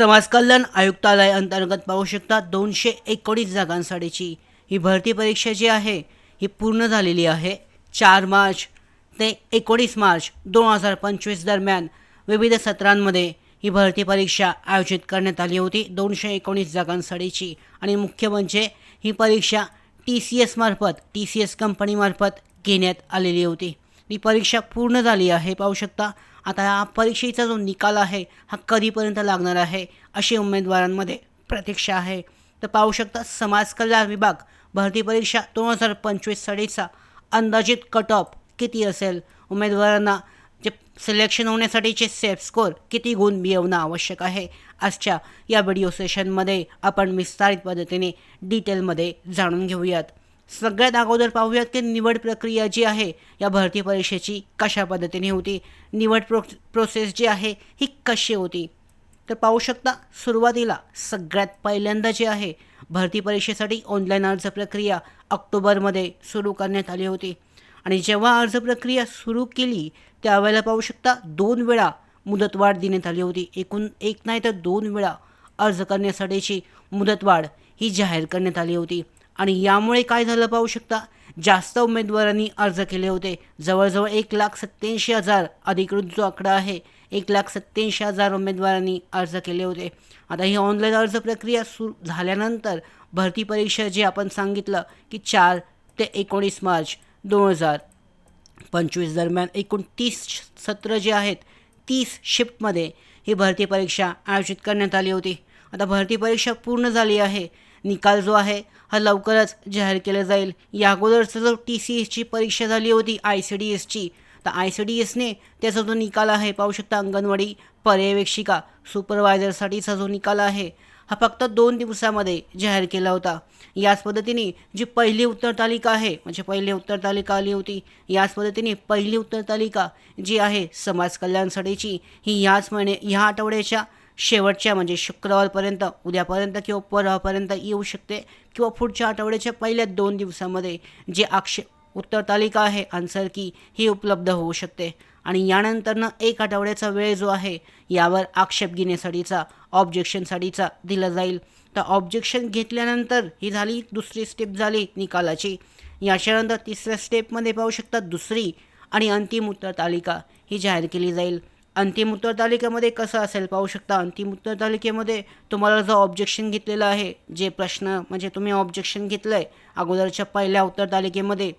समाज कल्याण आयुक्तालय अंतर्गत पाहू शकता दोनशे एकोणीस जागांसाठीची ही भरती परीक्षा जी आहे ही पूर्ण झालेली आहे. चार मार्च ते एकोणीस मार्च दोन हजार पंचवीस दरम्यान विविध सत्रांमध्ये ही भरती परीक्षा आयोजित करण्यात आली होती. दोनशे एकोणीस जागांसाठीची. आणि मुख्य म्हणजे ही परीक्षा टी सी एसमार्फत टी सी एस कंपनीमार्फत घेण्यात आलेली होती. ही परीक्षा पूर्ण झाली आहे पाहू शकता आता हा परीक्षेचा जो निकाल आहे हा कधीपर्यंत लागणार आहे अशी उमेदवारांमध्ये प्रतीक्षा आहे. तर पाहू शकता समाज कल्याण विभाग भरती परीक्षा दोन हजार पंचवीससाठीचा अंदाजित कट ऑफ किती असेल? उमेदवारांना जे सिलेक्शन होण्यासाठीचे सेफ स्कोर किती गुण मिळवणं आवश्यक आहे? आजच्या या व्हिडिओ सेशनमध्ये आपण विस्तारित पद्धतीने डिटेलमध्ये जाणून घेऊयात. सगळ्यात अगोदर पाहूयात की निवड प्रक्रिया जी आहे या भरती परीक्षेची कशा पद्धतीने होती? निवड प्रो प्रोसेस जी आहे ही कशी होती? तर पाहू शकता सुरुवातीला सगळ्यात पहिल्यांदा जे आहे भरती परीक्षेसाठी ऑनलाईन अर्ज प्रक्रिया ऑक्टोबरमध्ये सुरू करण्यात आली होती. आणि जेव्हा अर्ज प्रक्रिया सुरू केली त्यावेळेला पाहू शकता दोन वेळा मुदतवाढ देण्यात आली होती. एकूण एक नाही तर दोन वेळा अर्ज करण्यासाठीची मुदतवाढ ही जाहीर करण्यात आली होती. आणि यामुळे काय झालं पाहू शकता? जास्त उमेदवारांनी अर्ज केले होते. जवळजवळ एक लाख सत्त्याऐंशी हजार अधिकृत जो आकडा आहे एक लाख सत्त्याऐंशी हजार उमेदवारांनी अर्ज केले होते. आता ही ऑनलाईन अर्ज प्रक्रिया सुरू झाल्यानंतर भरती परीक्षा जी आपण सांगितलं की चार ते एकोणीस मार्च दोन हजार पंचवीस दरम्यान एकूण तीस सत्र जे आहेत तीस शिफ्टमध्ये ही भरती परीक्षा आयोजित करण्यात आली होती. आता भरती परीक्षा पूर्ण झाली आहे. निकाल जो आहे हा लवकरच जाहीर केला जाईल. या अगोदरचं जो टी सी एसची परीक्षा झाली होती आय सी डी एसची तर आय सी डी एसने त्याचा जो निकाल आहे पाहू शकता अंगणवाडी पर्यवेक्षिका सुपरवायझरसाठीचा जो निकाल आहे हा फक्त दोन दिवसामध्ये जाहीर केला होता. याच पद्धतीने जी पहिली उत्तर तालिका आहे म्हणजे पहिली उत्तर तालिका आली होती याच पद्धतीने पहिली उत्तर तालिका जी आहे समाज कल्याणसाठीची ही याच महिने ह्या आठवड्याच्या शेवटच्या म्हणजे शुक्रवारपर्यंत उद्यापर्यंत किंवा परवापर्यंत येऊ शकते. किंवा पुढच्या आठवड्याच्या पहिल्या दोन दिवसामध्ये जे आक्षे उत्तर तालिका आहे आन्सर की ही उपलब्ध होऊ शकते. आणि यानंतरनं एक आठवड्याचा वेळ जो आहे यावर आक्षेप घेण्यासाठीचा ऑब्जेक्शनसाठीचा दिला जाईल. तर ऑब्जेक्शन घेतल्यानंतर ही झाली दुसरी स्टेप झाली निकालाची. याच्यानंतर तिसऱ्या स्टेपमध्ये पाहू शकता दुसरी आणि अंतिम उत्तर तालिका ही जाहीर केली जाईल. अंतिम उत्तर तालिकेमध्ये कसं असेल पाहू शकता. अंतिम उत्तर तालिकेमध्ये तुम्हाला जो ऑब्जेक्शन घेतलेलं आहे जे प्रश्न म्हणजे तुम्ही ऑब्जेक्शन घेतलं आहे अगोदरच्या पहिल्या उत्तर तालिकेमध्ये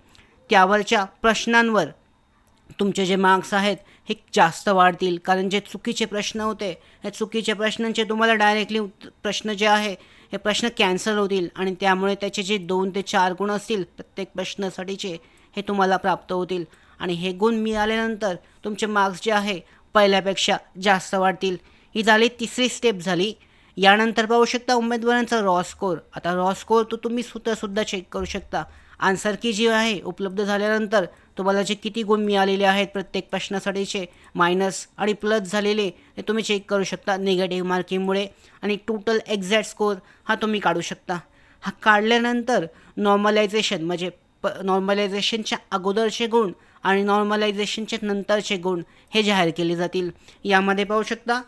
त्यावरच्या प्रश्नांवर तुमचे जे मार्क्स आहेत हे जास्त वाढतील. कारण जे चुकीचे प्रश्न होते हे चुकीच्या प्रश्नांचे तुम्हाला डायरेक्टली प्रश्न जे आहे हे प्रश्न कॅन्सल होतील. आणि त्यामुळे त्याचे जे दोन ते चार गुण असतील प्रत्येक प्रश्नासाठीचे हे तुम्हाला प्राप्त होतील. आणि हे गुण मिळाल्यानंतर तुमचे मार्क्स जे आहे पहिल्यापेक्षा जास्त वाढतील. ही झाली तिसरी स्टेप झाली. यानंतर पाहू शकता उमेदवारांचा रॉ स्कोर आता रॉ स्कोर तो तुम्ही सुद्धा चेक करू शकता. आन्सर की जी आहे उपलब्ध झाल्यानंतर तुम्हाला जे किती गुण मिळालेले आहेत प्रत्येक प्रश्नासाठीचे मायनस आणि प्लस झालेले ते तुम्ही चेक करू शकता निगेटिव्ह मार्किंगमुळे आणि टोटल एक्झॅक्ट स्कोर हा तुम्ही काढू शकता. हा काढल्यानंतर नॉर्मलायझेशन म्हणजे प नॉर्मलायझेशनच्या अगोदरचे गुण आणि नॉर्मलायझेशनचे नंतरचे गुण हे जाहीर केले जातील. यामध्ये पाहू शकता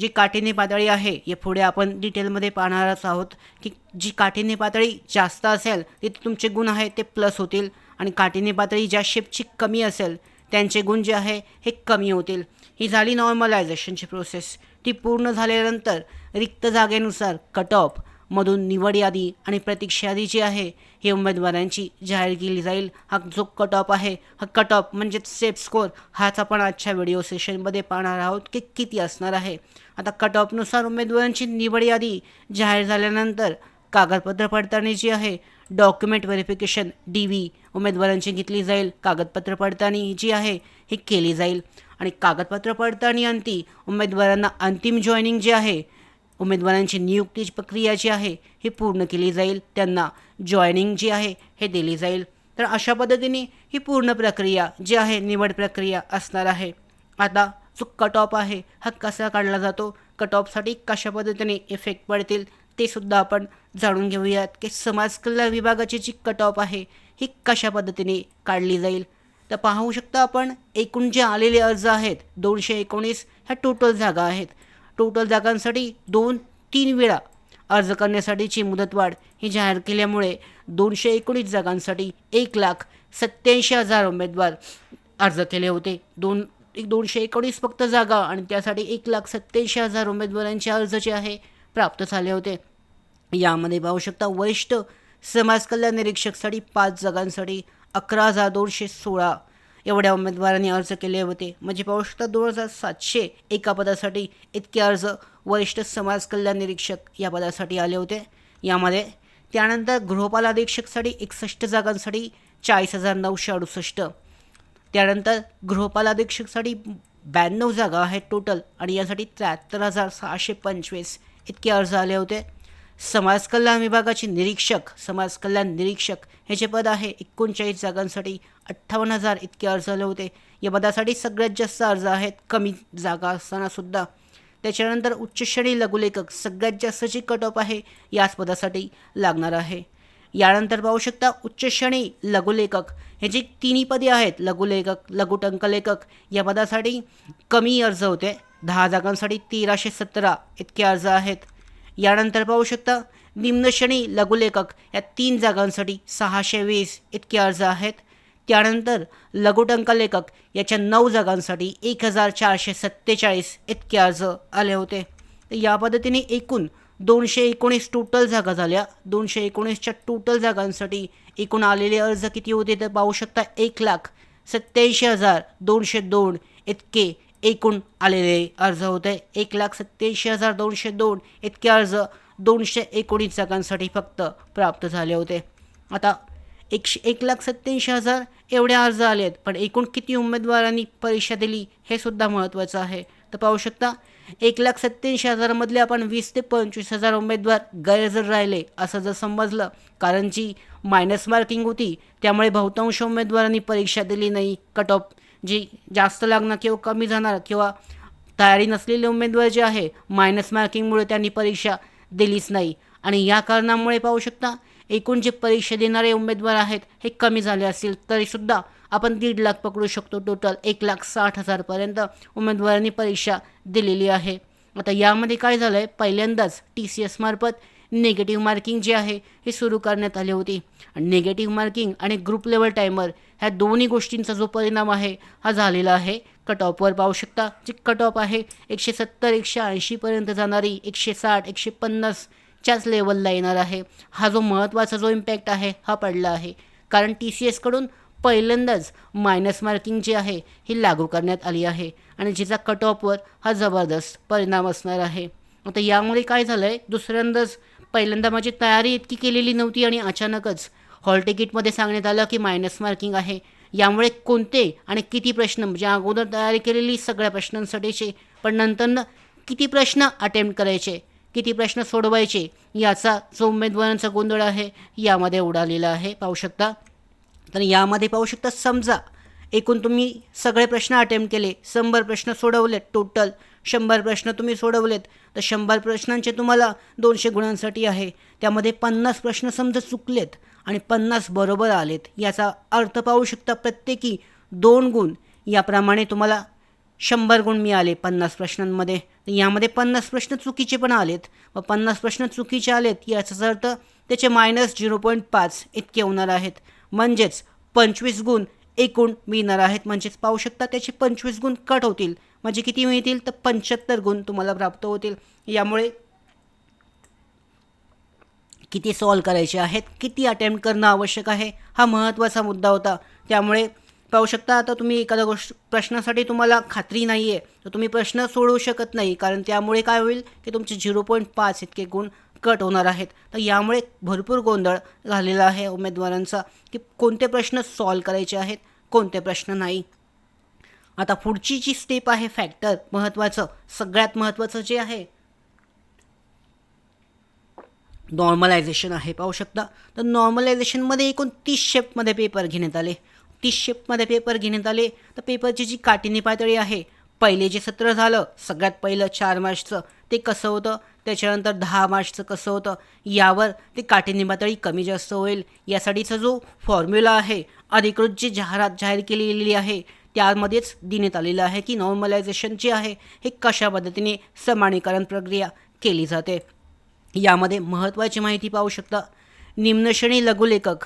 जी काठीने पातळी आहे हे पुढे आपण डिटेलमध्ये पाहणारच आहोत की जी काठीने पातळी जास्त असेल तिथे तुमचे गुण आहे ते प्लस होतील. आणि काठीने पातळी ज्या शेपची कमी असेल त्यांचे गुण जे आहे हे कमी होतील. ही झाली नॉर्मलायझेशनची प्रोसेस ती पूर्ण झाल्यानंतर रिक्त जागेनुसार कट ऑफ मधून निवड यादी आणि प्रतीक्षा यादी जी आहे ही उमेदवारांची जाहीर केली जाईल. हा जो कट ऑफ आहे हा कट ऑफ म्हणजेच सेफ स्कोर हाच आपण आजच्या व्हिडिओ सेशनमध्ये पाहणार आहोत की किती असणार आहे. आता कट ऑफनुसार उमेदवारांची निवड यादी जाहीर झाल्यानंतर कागदपत्र पडताळणी जी आहे डॉक्युमेंट व्हेरिफिकेशन डी व्ही उमेदवारांची घेतली जाईल. कागदपत्र पडताळणी जी आहे ही केली जाईल. आणि कागदपत्र पडताळणी अंती उमेदवारांना अंतिम जॉईनिंग जे आहे उमेदवारांची नियुक्ती प्रक्रिया जी आहे ही पूर्ण केली जाईल. त्यांना जॉईनिंग जी आहे हे दिली जाईल. तर अशा पद्धतीने ही पूर्ण प्रक्रिया जी आहे निवड प्रक्रिया असणार आहे. आता जो कट ऑफ आहे हा कसा काढला जातो? कट ऑफसाठी कशा पद्धतीने इफेक्ट पडतील ते सुद्धा आपण जाणून घेऊयात की समाज कल्याण विभागाची जी कट ऑफ आहे ही कशा पद्धतीने काढली जाईल. तर पाहू शकता आपण एकूण जे आलेले अर्ज आहेत दोनशे एकोणीस ह्या टोटल जागा आहेत. टोटल जागांसाठी दोन तीन वेळा अर्ज करण्यासाठीची मुदतवाढ ही जाहीर केल्यामुळे दोनशे एकोणीस जागांसाठी एक लाख सत्याऐंशी हजार उमेदवार अर्ज केले होते. दोन एक दोनशे एकोणीस फक्त जागा आणि त्यासाठी एक लाख सत्याऐंशी हजार उमेदवारांचे अर्ज जे आहे प्राप्त झाले होते. यामध्ये पाहू शकता वरिष्ठ समाज कल्याण निरीक्षकसाठी पाच जागांसाठी अकरा हजार दोनशे सोळा एवढ्या उमेदवारांनी अर्ज केले होते. म्हणजे पाहू शकता दोन हजार सातशे एका पदासाठी इतके अर्ज वरिष्ठ समाज कल्याण निरीक्षक या पदासाठी आले होते. यामध्ये त्यानंतर गृहपाल अधीक्षकसाठी एकसष्ट जागांसाठी चाळीस हजार नऊशे अडुसष्ट. त्यानंतर गृहपाल अधीक्षकसाठी ब्याण्णव जागा आहेत टोटल आणि यासाठी त्र्याहत्तर हजार सहाशे पंचवीस इतके अर्ज आले होते. समाज कल्याण विभागाचे निरीक्षक समाज कल्याण निरीक्षक हे जे पद आहे एकोणचाळीस जागांसाठी अठ्ठावन्न हजार इतके अर्ज आले होते. या पदासाठी सगळ्यात जास्त अर्ज आहेत कमी जागा असतानासुद्धा. त्याच्यानंतर उच्च श्रेणी लघुलेखक सगळ्यात जास्त जी कट ऑफ आहे याच पदासाठी लागणार आहे. यानंतर पाहू शकता उच्च श्रेणी लघुलेखक हे जी तिन्ही पदे आहेत लघुलेखक लघुटंकलेखक या पदासाठी कमी अर्ज होते. दहा जागांसाठी तेराशे सतरा इतके अर्ज आहेत. यानंतर पाहू शकता निम्नश्रेणी लघुलेखक या तीन जागांसाठी सहाशे वीस इतके अर्ज आहेत. त्यानंतर लघुटंकलेखक याच्या नऊ जागांसाठी एक हजार चारशे सत्तेचाळीस इतके अर्ज आले होते. तर या पद्धतीने एकूण दोनशे एकोणीस टोटल जागा झाल्या. दोनशे एकोणीसच्या टोटल जागांसाठी एकूण आलेले अर्ज किती होते? तर पाहू शकता एक लाख सत्याऐंशी हजार दोनशे दोन इतके एकूण आलेले अर्ज होते. एक लाख सत्याऐंशी हजार दोनशे दोन इतके अर्ज दोनशे एकोणीस जागांसाठी फक्त प्राप्त झाले होते. आता एकशे एक लाख सत्याऐंशी हजार एवढे अर्ज आले आहेत पण एकूण किती उमेदवारांनी परीक्षा दिली हे सुद्धा महत्त्वाचं आहे. तर पाहू शकता एक लाख सत्याऐंशी हजारामधले आपण वीस ते पंचवीस हजार उमेदवार गैरहजर राहिले असं जर समजलं कारण जी मायनस मार्किंग होती त्यामुळे बहुतांश उमेदवारांनी परीक्षा दिली नाही. कट ऑफ जी जास्त लागणार किंवा कमी जाणार किंवा तयारी नसलेले उमेदवार जे आहे मायनस मार्किंगमुळे त्यांनी परीक्षा दिलीच नाही. आणि या कारणामुळे पाहू शकता एकूण जे परीक्षा देणारे उमेदवार आहेत हे कमी झाले असतील. तरीसुद्धा आपण दीड लाख पकडू शकतो. टोटल एक लाख साठ हजारपर्यंत उमेदवारांनी परीक्षा दिलेली आहे. आता यामध्ये काय झालं आहे पहिल्यांदाच टी सी एसमार्फत निगेटिव्ह मार्किंग जे आहे हे सुरू करण्यात आले होते. आणि निगेटिव्ह मार्किंग आणि ग्रुप लेवल टायमर ह्या दोन्ही गोष्टींचा जो परिणाम आहे हा झालेला आहे. कट ऑफवर पाहू शकता. जे कट ऑफ आहे एकशे सत्तर एकशे ऐंशीपर्यंत जाणारी एकशे साठ एकशे पन्नासच्याच लेवलला येणार आहे. हा जो महत्त्वाचा जो इम्पॅक्ट आहे हा पडला आहे. कारण टी सी एसकडून पहिल्यांदाच मायनस मार्किंग जी आहे ही लागू करण्यात आली आहे. आणि जिचा कट ऑफवर हा जबरदस्त परिणाम असणार आहे. आता यामुळे काय झालं आहे दुसऱ्यांदाच पहिल्यांदा माझी तयारी इतकी केलेली नव्हती आणि अचानकच हॉल तिकीटमध्ये सांगण्यात आलं की मायनस मार्किंग आहे. यामुळे कोणते आणि किती प्रश्न म्हणजे अगोदर तयारी केलेली सगळ्या प्रश्नांसाठीचे पण नंतरनं किती प्रश्न अटेम्प्ट करायचे किती प्रश्न सोडवायचे याचा जो उमेदवारांचा गोंधळ आहे यामध्ये उडालेला आहे. पाहू शकता? तर यामध्ये पाहू शकता समजा एकूण तुम्ही सगळे प्रश्न अटेम्प्ट केले शंभर प्रश्न सोडवले टोटल शंभर प्रश्न तुम्ही सोडवलेत. तर शंभर प्रश्नांचे तुम्हाला दोनशे गुणांसाठी आहे. त्यामध्ये पन्नास प्रश्न समजा चुकलेत आणि पन्नास बरोबर आलेत. याचा अर्थ पाहू शकता प्रत्येकी दोन गुण. याप्रमाणे तुम्हाला शंभर गुण मिळाले पन्नास प्रश्नांमध्ये. यामध्ये पन्नास प्रश्न चुकीचे पण आलेत. व पन्नास प्रश्न चुकीचे आलेत याचाच अर्थ त्याचे मायनस झिरो पॉईंट पाच इतके होणार आहेत. म्हणजेच पंचवीस गुण एकूण मिळणार आहेत. म्हणजेच पाहू शकता त्याचे पंचवीस गुण कट होतील. म्हणजे किती मिळतील तर पंच्याहत्तर गुण तुम्हाला प्राप्त होतील. यामुळे किती सॉल्व करायचे आहेत? किती अटेम्प्ट करणं आवश्यक आहे? हा महत्त्वाचा मुद्दा होता. त्यामुळे पाहू शकता आता तुम्ही एखाद्या गोष्ट प्रश्नासाठी तुम्हाला खात्री नाही आहे तर तुम्ही प्रश्न सोडवू शकत नाही. कारण त्यामुळे काय होईल? की तुमचे झिरो पॉईंट पाच इतके गुण कट होणार आहेत. तर यामुळे भरपूर गोंधळ झालेला आहे उमेदवारांचा की कोणते प्रश्न सॉल्व करायचे आहेत कोणते प्रश्न नाही. आता पुढची जी स्टेप आहे फॅक्टर महत्त्वाचं सगळ्यात महत्त्वाचं जे आहे नॉर्मलायझेशन आहे. पाहू शकता? तर नॉर्मलायझेशनमध्ये एकूण तीस शेपमध्ये पेपर घेण्यात आले. तीस शेपमध्ये पेपर घेण्यात आले. तर पेपरची जी काटिनी पातळी आहे पहिले जे सत्र झालं सगळ्यात पहिलं चार मार्चचं ते कसं होतं? त्याच्यानंतर दहा मार्चचं कसं होतं? यावर ते काठिण्य पातळी कमी जास्त होईल. यासाठीचा जो फॉर्म्युला आहे अधिकृत जी जाहिरात जाहीर केलेली आहे त्यामध्येच देण्यात आलेलं आहे की नॉर्मलायझेशन जे आहे हे कशा पद्धतीने समानीकरण प्रक्रिया केली जाते? यामध्ये महत्त्वाची माहिती पाहू शकता. निम्नश्रेणी लघुलेखक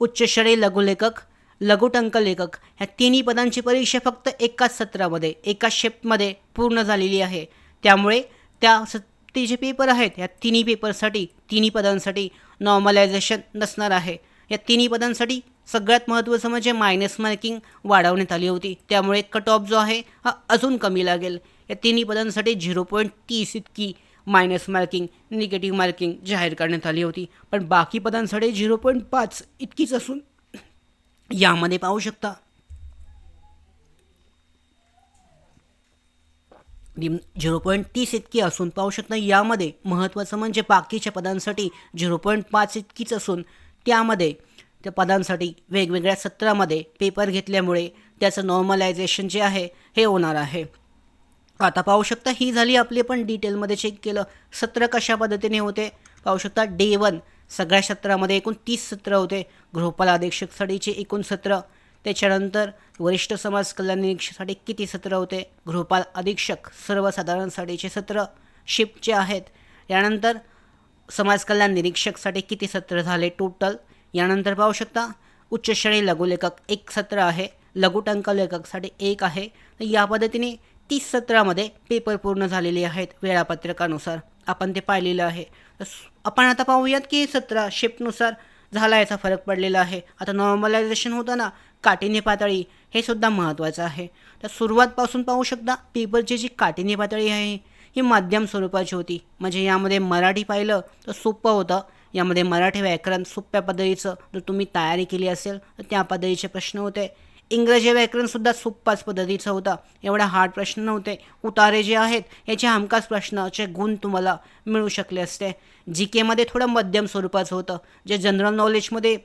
उच्चश्रेणी लघुलेखक लघुटंक लेखक ह्या तिन्ही पदांची परीक्षा फक्त एकाच सत्रामध्ये एकाच शेपमध्ये पूर्ण झालेली आहे. त्यामुळे त्या स ते जे पेपर आहेत ह्या तिन्ही पेपरसाठी तिन्ही पदांसाठी नॉर्मलायझेशन नसणार आहे. या तिन्ही पदांसाठी सगळ्यात महत्त्वाचं म्हणजे मायनस मार्किंग वाढवण्यात आली होती. त्यामुळे कट ऑफ जो आहे हा अजून कमी लागेल. या तिन्ही पदांसाठी झिरो पॉईंट तीस इतकी मायनस मार्किंग निगेटिव्ह मार्किंग जाहीर करण्यात आली होती. पण बाकी पदांसाठी झिरो पॉईंट पाच इतकीच असून यामध्ये पाहू शकता. झिरो पॉईंट तीस इतकी असून पाहू शकता यामध्ये महत्त्वाचं म्हणजे बाकीच्या पदांसाठी झिरो पॉईंट पाच इतकीच असून त्यामध्ये त्या पदांसाठी वेगवेगळ्या सत्रामध्ये पेपर घेतल्यामुळे त्याचं नॉर्मलायझेशन जे आहे हे होणार आहे. आता पाहू शकता ही झाली आपली पण डिटेलमध्ये चेक केलं सत्र कशा पद्धतीने होते? पाहू शकता डे वन सगळ्या सत्रामध्ये एकूण तीस सत्र होते. गृहपाल अधीक्षकसाठीचे एकूण सत्र. त्याच्यानंतर वरिष्ठ समाज कल्याण निरीक्षकसाठी किती सत्र होते? गृहपाल अधीक्षक सर्वसाधारणसाठीचे सत्र शिफ्टचे आहेत. यानंतर समाज कल्याण निरीक्षकसाठी किती सत्र झाले टोटल यानंतर पाहू शकता उच्चश्रेणी लघुलेखक एक सत्र आहे लघुटंक लेखकसाठी एक आहे. तर या पद्धतीने तीस सत्रामध्ये पेपर पूर्ण झालेले आहेत वेळापत्रकानुसार. आपण ते पाहिलेलं आहे. आपण आता पाहूयात की सत्र शिफ्टनुसार झाला याचा फरक पडलेला आहे. आता नॉर्मलायझेशन होतं ना काठिण्य पातळी हे सुद्धा महत्त्वाचं आहे. तर सुरुवातपासून पाहू शकता पेपरची जी काठिण्य पातळी आहे ही माध्यम स्वरूपाची होती. म्हणजे यामध्ये मराठी पाहिलं तर सोपं होतं. यामध्ये मराठी व्याकरण सोप्या पद्धतीचं जर तुम्ही तयारी केली असेल तर त्या पद्धतीचे प्रश्न होते. इंग्रजी व्याकरणसुद्धा सोप्पाच पद्धतीचं होता. एवढा हार्ड प्रश्न नव्हते. उतारे जे आहेत याचे हमखास प्रश्नाचे गुण तुम्हाला मिळू शकले असते. जी केमध्ये थोडं मध्यम स्वरूपाचं होतं. जे जनरल नॉलेजमध्ये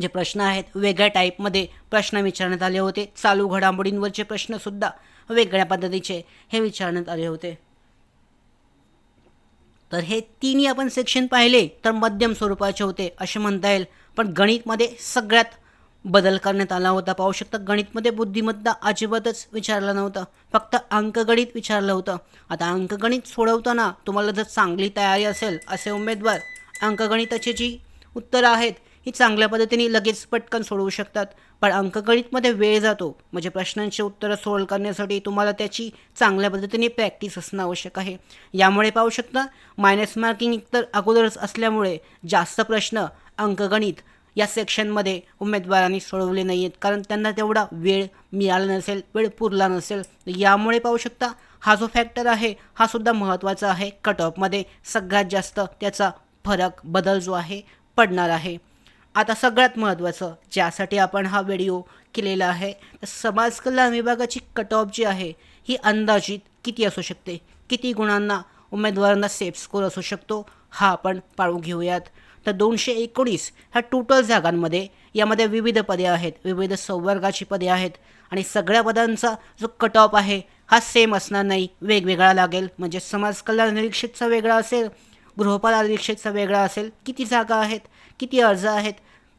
जे प्रश्न आहेत वेगळ्या टाईपमध्ये प्रश्न विचारण्यात आले होते. चालू घडामोडींवरचे प्रश्नसुद्धा वेगळ्या पद्धतीचे हे विचारण्यात आले होते. तर हे तिन्ही आपण सेक्शन पाहिले तर मध्यम स्वरूपाचे होते असे म्हणता येईल. पण गणितमध्ये सगळ्यात बदल करण्यात आला होता. पाहू शकता गणितमध्ये बुद्धिमत्ता अजिबातच विचारलं नव्हतं. फक्त अंकगणित विचारलं होतं. आता अंकगणित सोडवताना तुम्हाला जर चांगली तयारी असेल असे उमेदवार अंकगणिताची जी उत्तरं आहेत ही चांगल्या पद्धतीने लगेच पटकन सोडवू शकतात. पण अंकगणितमध्ये वेळ जातो. म्हणजे प्रश्नांची उत्तरं सोल्व करण्यासाठी तुम्हाला त्याची चांगल्या पद्धतीने प्रॅक्टिस असणं आवश्यक आहे. यामुळे पाहू शकता मायनस मार्किंग एकतर अगोदरच असल्यामुळे जास्त प्रश्न अंकगणित या सेक्शनमध्ये उमेदवारांनी सोडवले नाही आहेत कारण त्यांना तेवढा वेळ मिळाला नसेल वेळ पुरला नसेल. यामुळे पाहू शकता हा जो फॅक्टर आहे हा सुद्धा महत्त्वाचा आहे. कट ऑफमध्ये सगळ्यात जास्त त्याचा फरक बदल जो आहे पडणार आहे. आता सगळ्यात महत्त्वाचं ज्यासाठी आपण हा व्हिडिओ केलेला आहे तर समाज कल्याण विभागाची कट ऑफ जी आहे ही अंदाजित किती असू शकते? किती गुणांना उमेदवारांना सेफ स्कोर असू शकतो? हा आपण पाळू घेऊयात. तर दोनशे एकोणीस ह्या टोटल जागांमध्ये यामध्ये विविध पदे आहेत विविध संवर्गाची पदे आहेत आणि सगळ्या पदांचा जो कट ऑफ आहे हा सेम असणार नाही. वेगवेगळा लागेल. म्हणजे समाज कल्याण निरीक्षकचा वेगळा असेल गृहपाल निरीक्षकचा वेगळा असेल किती जागा आहेत किती अर्ज आहेत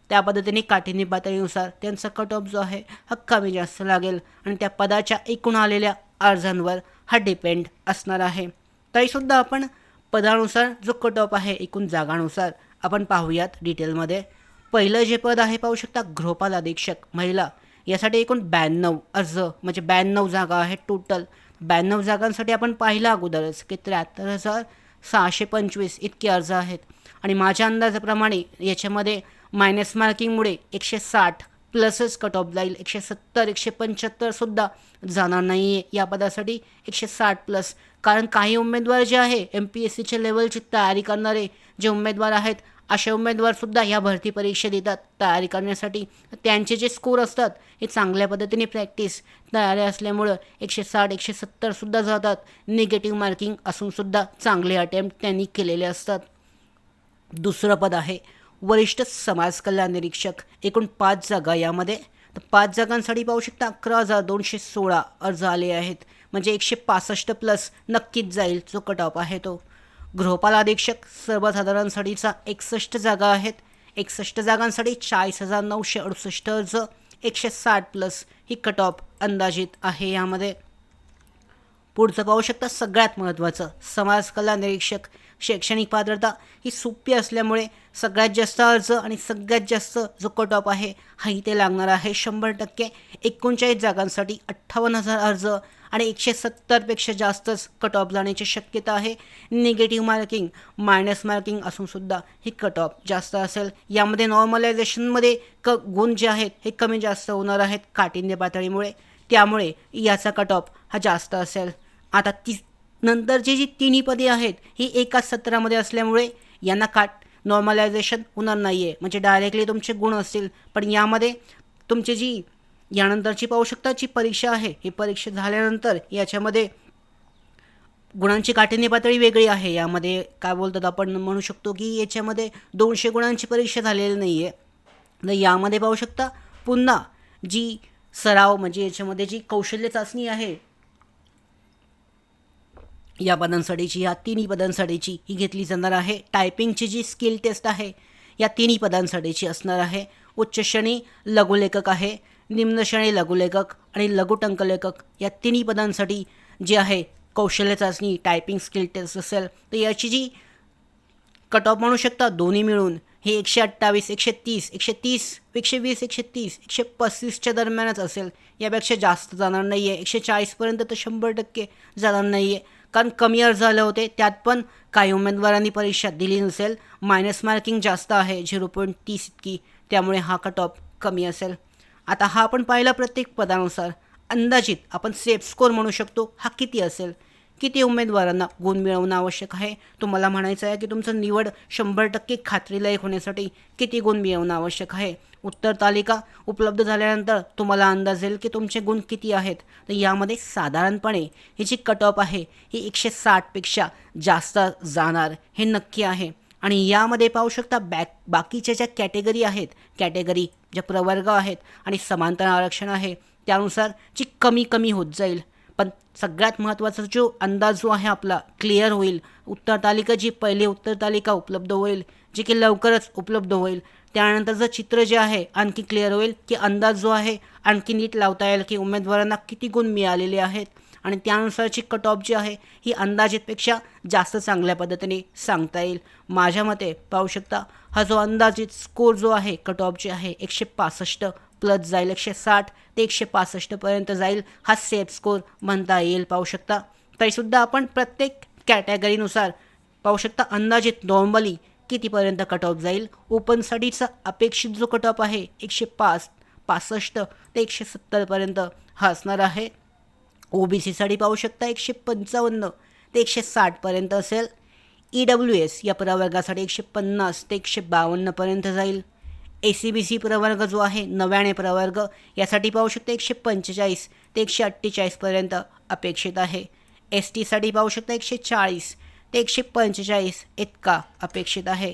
त्या पद्धतीने काठिण्य पातळीनुसार त्यांचा कट ऑफ जो आहे हा कमी जास्त लागेल. आणि त्या पदाच्या एकूण आलेल्या अर्जांवर हा डिपेंड असणार आहे. तरीसुद्धा आपण पदानुसार जो कट ऑफ आहे एकूण जागानुसार आपण पाहूयात डिटेलमध्ये पहिलं जे पद आहे पाहू शकता गृहपाल अधीक्षक महिला. यासाठी एकूण ब्याण्णव अर्ज म्हणजे ब्याण्णव जागा आहेत टोटल ब्याण्णव जागांसाठी आपण पाहिलं अगोदरच की त्र्याहत्तर हजार सहाशे पंचवीस इतके अर्ज आहेत. आणि माझ्या अंदाजाप्रमाणे याच्यामध्ये मायनस मार्किंगमुळे एकशे साठ प्लसच कट ऑफ जाईल. एकशे सत्तर एकशे पंच्याहत्तरसुद्धा जाणार नाही आहे या पदासाठी एकशे साठ प्लस. कारण काही उमेदवार जे आहे एम पी एस सीच्या लेवलची तयारी करणारे जे उमेदवार आहेत असे उमेदवारसुद्धा या भरती परीक्षा देतात तयारी करण्यासाठी त्यांचे जे स्कोर असतात हे चांगल्या पद्धतीने प्रॅक्टिस तयारी असल्यामुळं एकशे साठ एकशे सत्तरसुद्धा जातात. निगेटिव्ह मार्किंग असूनसुद्धा चांगले अटेम्प्ट त्यांनी केलेले असतात. दुसरं पद आहे वरिष्ठ समाज कल्याण निरीक्षक एकूण पाच जागा यामध्ये. तर पाच जागांसाठी पाहू शकता अकरा हजार दोनशे सोळा अर्ज आले आहेत. म्हणजे एकशे पासष्ट प्लस नक्कीच जाईल जो कट ऑफ आहे तो. गृहपाल अधीक्षक सर्वसाधारणसाठीचा एकसष्ट जागा आहेत. एकसष्ट जागांसाठी चाळीस हजार नऊशे अडुसष्ट अर्ज एकशे साठ प्लस ही कट ऑफ अंदाजित आहे यामध्ये. पुढचं पाहू शकता सगळ्यात महत्त्वाचं समाज कल्याण निरीक्षक शैक्षणिक पात्रता ही सोपी असल्यामुळे सगळ्यात जास्त अर्ज आणि सगळ्यात जास्त जो कट ऑफ आहे हा इथे लागणार आहे. शंभर टक्के एकोणचाळीस जागांसाठी अठ्ठावन्न हजार अर्ज आणि एकशे सत्तरपेक्षा जास्तच कट ऑफ जाण्याची शक्यता आहे. निगेटिव्ह मार्किंग मायनस मार्किंग असूनसुद्धा ही कट ऑफ जास्त असेल. यामध्ये नॉर्मलायझेशनमध्ये क गुण जे आहेत हे कमी जास्त होणार आहेत. काठिण्य पातळीमुळे. त्यामुळे याचा कट ऑफ हा जास्त असेल. आता ती नंतरची जी तिन्ही पदे आहेत ही एकाच सत्रामध्ये असल्यामुळे यांना काट नॉर्मलायझेशन होणार नाही आहे म्हणजे डायरेक्टली तुमचे गुण असतील पण यामध्ये तुमची जी यानंतरची पाहू शकता जी परीक्षा आहे ही परीक्षा झाल्यानंतर याच्यामध्ये गुणांची काठिण्य पातळी वेगळी आहे. यामध्ये काय बोलतात आपण म्हणू शकतो की याच्यामध्ये दोनशे गुणांची परीक्षा झालेली नाही आहे तर यामध्ये पाहू शकता पुन्हा जी सराव म्हणजे याच्यामध्ये जी कौशल्य चाचणी आहे या पदांसाठीची या तिन्ही पदांसाठीची ही घेतली जाणार आहे. टायपिंगची जी स्किल टेस्ट आहे या तिन्ही पदांसाठीची असणार आहे. उच्च श्रेणी लघुलेखक आहे निम्न श्रेणी लघुलेखक आणि लघुटंकलेखक या तिन्ही पदांसाठी जे आहे कौशल्य चाचणी टायपिंग स्किल टेस्ट असेल तर याची जी कट ऑफ म्हणू शकता दोन्ही मिळून हे एकशे अठ्ठावीस एकशे तीस एकशे तीस एकशे वीस एकशे तीस एकशे पस्तीसच्या दरम्यानच असेल. यापेक्षा जास्त जाणार नाही आहे एकशे चाळीसपर्यंत तर शंभर टक्के जाणार नाही आहे कारण कमी अर्ज आले होते. त्यात पण काही उमेदवारांनी परीक्षा दिली नसेल. मायनस मार्किंग जास्त आहे. झिरो पॉईंट तीस इतकी. त्यामुळे हा कट ऑफ कमी असेल. आता हा आपण पाहिला प्रत्येक पदानुसार. अंदाजित आपण सेफ स्कोर म्हणू शकतो. हा किती असेल? किती उमेदवारांना गुण मिळवणं आवश्यक आहे? तुम्हाला म्हणायचं आहे की तुमचं निवड शंभर टक्के खात्रीलायक होण्यासाठी किती गुण मिळवणं आवश्यक आहे? उत्तर तालिका उपलब्ध झाल्यानंतर तुम्हाला अंदाज येईल की तुमचे गुण किती आहेत. तर यामध्ये साधारणपणे ही जी कट ऑफ आहे ही एकशे साठपेक्षा जास्त जाणार हे नक्की आहे. आणि यामध्ये पाहू शकता बॅक बाकीच्या ज्या कॅटेगरी आहेत कॅटेगरी ज्या प्रवर्ग आहेत आणि समांतर आरक्षण आहे त्यानुसार जी कमी कमी होत जाईल. पण सगळ्यात महत्त्वाचा जो अंदाज जो आहे आपला क्लिअर होईल. उत्तर तालिका जी पहिली उत्तर तालिका उपलब्ध होईल जी की लवकरच उपलब्ध होईल. त्यानंतरचं चित्र जे आहे आणखी क्लिअर होईल की अंदाज जो आहे आणखी नीट लावता येईल की उमेदवारांना किती गुण मिळालेले आहेत. आणि त्यानुसारची कट ऑफ जी आहे ही अंदाजितपेक्षा जास्त चांगल्या पद्धतीने सांगता येईल. माझ्या मते पाहू शकता हा जो अंदाजित स्कोर जो आहे कट ऑफ जे आहे एकशे पासष्ट प्लस जाईल एकशे साठ ते एकशे पासष्टपर्यंत जाईल. हा सेफ स्कोर म्हणता येईल पाहू शकता. तरीसुद्धा आपण प्रत्येक कॅटेगरीनुसार पाहू शकता अंदाजित नॉर्मली कितीपर्यंत कट ऑफ जाईल ओपनसाठीचा अपेक्षित जो कट ऑफ आहे एकशे पाच पासष्ट ते एकशे सत्तरपर्यंत हा असणार आहे. ओ बी सीसाठी पाहू शकता एकशे पंचावन्न ते एकशे साठपर्यंत असेल. ई डब्ल्यू एस या प्रवर्गासाठी एकशे पन्नास ते एकशे बावन्नपर्यंत जाईल. ए सी बी सी प्रवर्ग जो आहे नव्याने प्रवर्ग यासाठी पाहू शकता एकशे पंचेचाळीस ते एकशे अठ्ठेचाळीसपर्यंत अपेक्षित आहे. एस टीसाठी पाहू शकता एकशे चाळीस ते एकशे पंचेचाळीस इतका अपेक्षित आहे.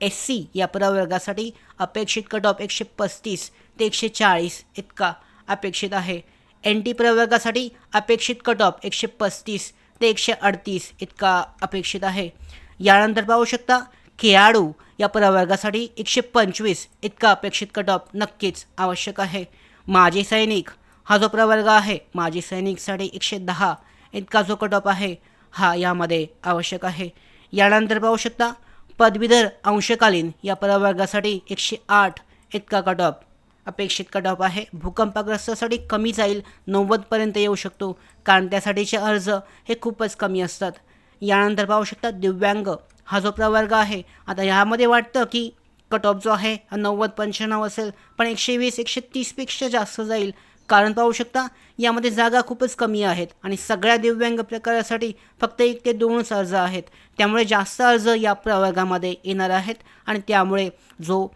एस सी या प्रवर्गासाठी अपेक्षित कट ऑफ एकशे पस्तीस ते एकशे चाळीस इतका अपेक्षित आहे. एन टी प्रवर्गासाठी अपेक्षित कट ऑफ एकशे पस्तीस ते एकशे अडतीस इतका अपेक्षित आहे. यानंतर पाहू शकता खेळाडू या प्रवर्गासाठी एकशे पंचवीस इतका अपेक्षित कट ऑफ नक्कीच आवश्यक आहे. माजी सैनिक हा जो प्रवर्ग आहे माजी सैनिकसाठी एकशे दहा इतका जो कट ऑफ आहे हा यामध्ये आवश्यक आहे. यानंतर पाहू शकता पदवीधर अंशकालीन या प्रवर्गासाठी एकशे आठ इतका कट ऑफ अपेक्षित कट ऑफ आहे. भूकंपग्रस्तासाठी कमी जाईल नव्वदपर्यंत येऊ शकतो कारण त्यासाठीचे अर्ज हे खूपच कमी असतात. यानंतर पाहू शकता दिव्यांग हा जो प्रवर्ग आहे. आता ह्यामध्ये वाटतं की कट ऑफ जो आहे हा नव्वद पंच्याण्णव असेल पण एकशे वीस एकशे तीसपेक्षा जास्त जाईल. कारण पाहू शकता यामध्ये जागा खूपच कमी आहेत आणि सगळ्या दिव्यांग प्रकारासाठी फक्त एक ते दोनच अर्ज आहेत. त्यामुळे जास्त अर्ज या प्रवर्गामध्ये येणार आहेत आणि त्यामुळे जो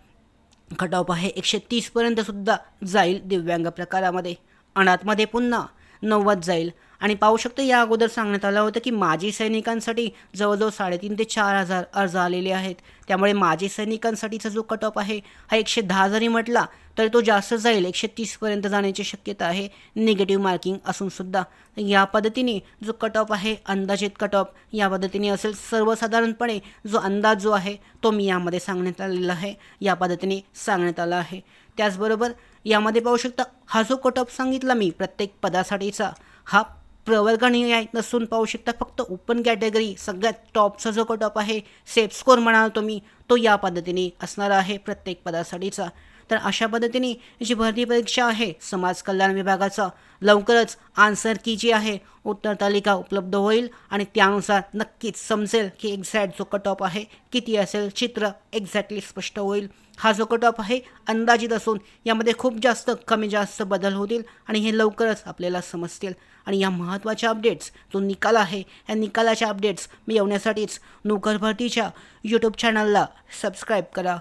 कट ऑफ आहे एकशे तीसपर्यंतसुद्धा जाईल दिव्यांग प्रकारामध्ये. अनाथमध्ये पुन्हा नव्वद जाईल. आणि पाहू शकतो या अगोदर सांगण्यात आलं होतं की माजी सैनिकांसाठी जवळजवळ साडेतीन ते चार हजार अर्ज आलेले आहेत. त्यामुळे माजी सैनिकांसाठीचा जो कट ऑफ आहे हा एकशे दहा जरी म्हटला तरी तो जास्त जाईल. एकशे तीसपर्यंत जाण्याची शक्यता आहे. निगेटिव्ह मार्किंग असूनसुद्धा या पद्धतीने जो कट ऑफ आहे अंदाजित कट ऑफ या पद्धतीने असेल सर्वसाधारणपणे जो अंदाज जो आहे तो मी यामध्ये सांगण्यात आलेला आहे. या पद्धतीने सांगण्यात आला आहे. त्याचबरोबर यामध्ये पाहू शकता हा जो कट सांगितला मी प्रत्येक पदासाठीचा हा प्रवर्गणीय नसून पाहू शकता फक्त ओपन कॅटेगरी सगळ्यात टॉपचा जो कटऑप आहे सेफ स्कोर म्हणाल तुम्ही तो या पद्धतीने असणार आहे प्रत्येक पदासाठीचा. तर अशा पद्धतीने जी भरती परीक्षा आहे समाज कल्याण विभागाचा लवकरच आन्सर की जी आहे उत्तर तालिका उपलब्ध होईल आणि त्यानुसार नक्कीच समजेल की एक्झॅक्ट जो कट ऑफ आहे किती असेल चित्र एक्झॅक्टली स्पष्ट होईल. हा जो कट ऑफ आहे अंदाजित असून यामध्ये खूप जास्त कमी जास्त बदल होतील आणि हे लवकरच आपल्याला समजतील. आणि या महत्त्वाच्या अपडेट्स जो निकाल आहे या निकालाच्या अपडेट्स मिळवण्यासाठीच नोकर भरतीच्या यूट्यूब चॅनलला सबस्क्राईब करा.